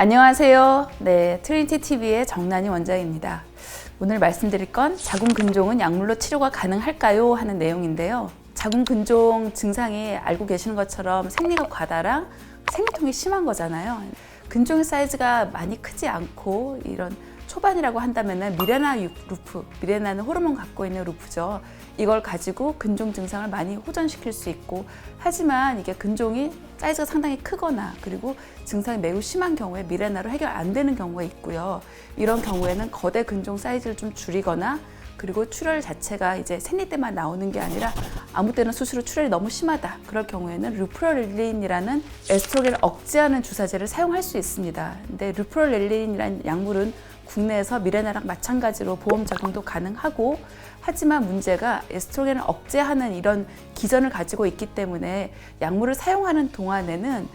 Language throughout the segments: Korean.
안녕하세요. 네, 트리니티 TV의 정난이 원장입니다. 오늘 말씀드릴 건 자궁 근종은 약물로 치료가 가능할까요? 하는 내용인데요. 자궁 근종 증상이 알고 계시는 것처럼 생리가 과다랑 생리통이 심한 거잖아요. 근종의 사이즈가 많이 크지 않고 이런 초반이라고 한다면 미레나 루프, 미레나는 호르몬 갖고 있는 루프죠. 이걸 가지고 근종 증상을 많이 호전시킬 수 있고 하지만 이게 근종이 사이즈가 상당히 크거나 그리고 증상이 매우 심한 경우에 미레나로 해결 안 되는 경우가 있고요. 이런 경우에는 거대 근종 사이즈를 좀 줄이거나 그리고 출혈 자체가 이제 생리 때만 나오는 게 아니라 아무 때나 수시로 출혈이 너무 심하다. 그럴 경우에는 루프롤렐린이라는 에스트로겐을 억제하는 주사제를 사용할 수 있습니다. 근데 루프롤렐린이라는 약물은 국내에서 미레나랑 마찬가지로 보험 적용도 가능하고 하지만 문제가 에스트로겐을 억제하는 이런 기전을 가지고 있기 때문에 약물을 사용하는 동안에는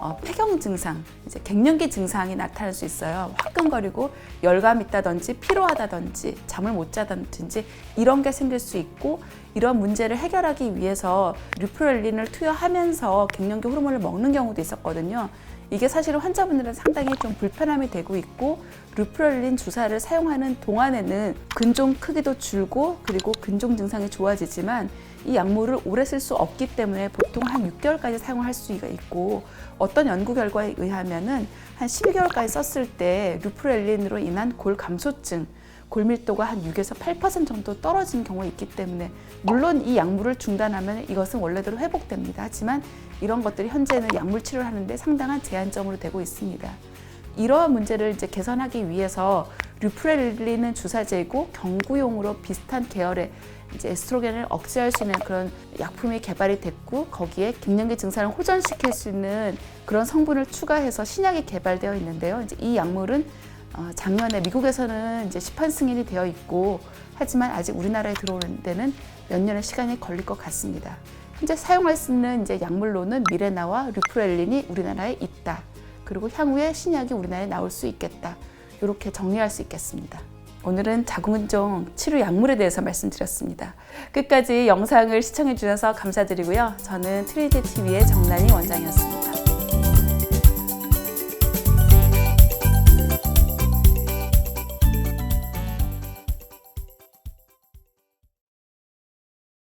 어, 폐경 증상, 이제 갱년기 증상이 나타날 수 있어요. 화끈거리고 열감 있다든지 피로하다든지 잠을 못 자다든지 이런 게 생길 수 있고 이런 문제를 해결하기 위해서 류프렐린을 투여하면서 갱년기 호르몬을 먹는 경우도 있었거든요. 이게 사실은 환자분들은 상당히 좀 불편함이 되고 있고 루프렐린 주사를 사용하는 동안에는 근종 크기도 줄고 그리고 근종 증상이 좋아지지만 이 약물을 오래 쓸 수 없기 때문에 보통 한 6개월까지 사용할 수가 있고 어떤 연구 결과에 의하면은 한 12개월까지 썼을 때 루프렐린으로 인한 골 감소증 골밀도가 한 6에서 8% 정도 떨어진 경우가 있기 때문에 물론 이 약물을 중단하면 이것은 원래대로 회복됩니다. 하지만 이런 것들이 현재는 약물 치료를 하는데 상당한 제한점으로 되고 있습니다. 이러한 문제를 이제 개선하기 위해서 류프렐린은 주사제이고 경구용으로 비슷한 계열의 이제 에스트로겐을 억제할 수 있는 그런 약품이 개발이 됐고 거기에 갱년기 증상을 호전시킬 수 있는 그런 성분을 추가해서 신약이 개발되어 있는데요. 이제 이 약물은 어, 작년에 미국에서는 이제 시판 승인이 되어 있고 하지만 아직 우리나라에 들어오는 데는 몇 년의 시간이 걸릴 것 같습니다. 현재 사용할 수 있는 이제 약물로는 미레나와 류프렐린이 우리나라에 있다. 그리고 향후에 신약이 우리나라에 나올 수 있겠다. 이렇게 정리할 수 있겠습니다. 오늘은 자궁근종 치료 약물에 대해서 말씀드렸습니다. 끝까지 영상을 시청해 주셔서 감사드리고요. 저는 트리디 TV의 정난이 원장이었습니다.